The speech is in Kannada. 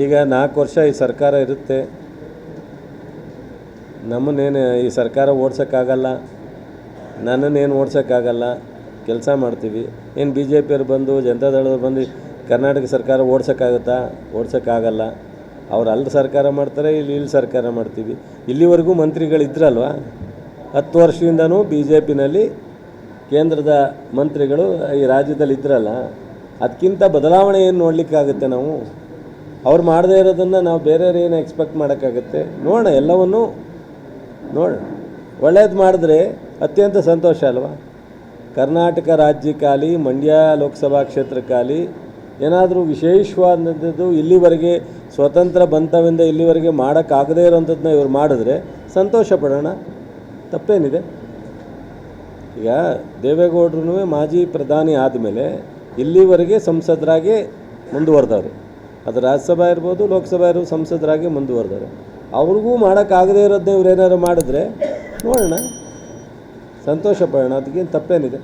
ಈಗ ನಾಲ್ಕು ವರ್ಷ ಈ ಸರ್ಕಾರ ಇರುತ್ತೆ. ನಮ್ಮನ್ನೇನು ಈ ಸರ್ಕಾರ ಓಡ್ಸೋಕ್ಕಾಗಲ್ಲ. ನನ್ನನ್ನೇನು ಓಡ್ಸೋಕ್ಕಾಗಲ್ಲ. ಕೆಲಸ ಮಾಡ್ತೀವಿ. ಏನು ಬಿ ಜೆ ಪಿಯವ್ರು ಬಂದು ಜನತಾದಳದವ್ರು ಬಂದು ಕರ್ನಾಟಕ ಸರ್ಕಾರ ಓಡ್ಸೋಕ್ಕಾಗುತ್ತಾ? ಓಡ್ಸೋಕ್ಕಾಗಲ್ಲ. ಅವ್ರು ಅಲ್ಲಿ ಸರ್ಕಾರ ಮಾಡ್ತಾರೆ, ಇಲ್ಲಿ ಇಲ್ಲಿ ಸರ್ಕಾರ ಮಾಡ್ತೀವಿ. ಇಲ್ಲಿವರೆಗೂ ಮಂತ್ರಿಗಳಿದ್ರಲ್ವ? ಹತ್ತು ವರ್ಷದಿಂದನೂ ಬಿ ಜೆ ಪಿನಲ್ಲಿ ಕೇಂದ್ರದ ಮಂತ್ರಿಗಳು ಈ ರಾಜ್ಯದಲ್ಲಿ ಇದ್ರಲ್ಲ ಅದಕ್ಕಿಂತ ಬದಲಾವಣೆ ಏನು ನೋಡಲಿಕ್ಕಾಗುತ್ತೆ ನಾವು? ಅವ್ರು ಮಾಡದೇ ಇರೋದನ್ನು ನಾವು ಬೇರೆಯವ್ರು ಏನು ಎಕ್ಸ್ಪೆಕ್ಟ್ ಮಾಡೋಕ್ಕಾಗುತ್ತೆ? ನೋಡೋಣ, ಎಲ್ಲವನ್ನೂ ನೋಡೋಣ. ಒಳ್ಳೇದು ಮಾಡಿದ್ರೆ ಅತ್ಯಂತ ಸಂತೋಷ ಅಲ್ವಾ? ಕರ್ನಾಟಕ ರಾಜ್ಯಕ್ಕಾಗಲಿ ಮಂಡ್ಯ ಲೋಕಸಭಾ ಕ್ಷೇತ್ರಕ್ಕಾಗಲಿ ಏನಾದರೂ ವಿಶೇಷವಾದಂಥದ್ದು ಇಲ್ಲಿವರೆಗೆ ಸ್ವತಂತ್ರ ಬಂತವಿಂದ ಇಲ್ಲಿವರೆಗೆ ಮಾಡೋಕ್ಕಾಗದೇ ಇರೋಂಥದ್ದನ್ನ ಇವ್ರು ಮಾಡಿದ್ರೆ ಸಂತೋಷ ಪಡೋಣ. ತಪ್ಪೇನಿದೆ? ಈಗ ದೇವೇಗೌಡರು ಮಾಜಿ ಪ್ರಧಾನಿ ಆದಮೇಲೆ ಇಲ್ಲಿವರೆಗೆ ಸಂಸದರಾಗಿ ಮುಂದುವರೆದವ್ರು. ಅದು ರಾಜ್ಯಸಭಾ ಇರ್ಬೋದು, ಲೋಕಸಭಾ ಇರ್ಬೋದು, ಸಂಸದರಾಗಿ ಮುಂದುವರೆದಾರೆ. ಅವ್ರಿಗೂ ಮಾಡೋಕ್ಕಾಗದೇ ಇರೋದನ್ನ ಇವ್ರು ಏನಾದ್ರು ಮಾಡಿದ್ರೆ ನೋಡೋಣ. ಸಂತೋಷ ಪಡೋಣ, ಅದಕ್ಕೇನು ತಪ್ಪೇನಿದೆ.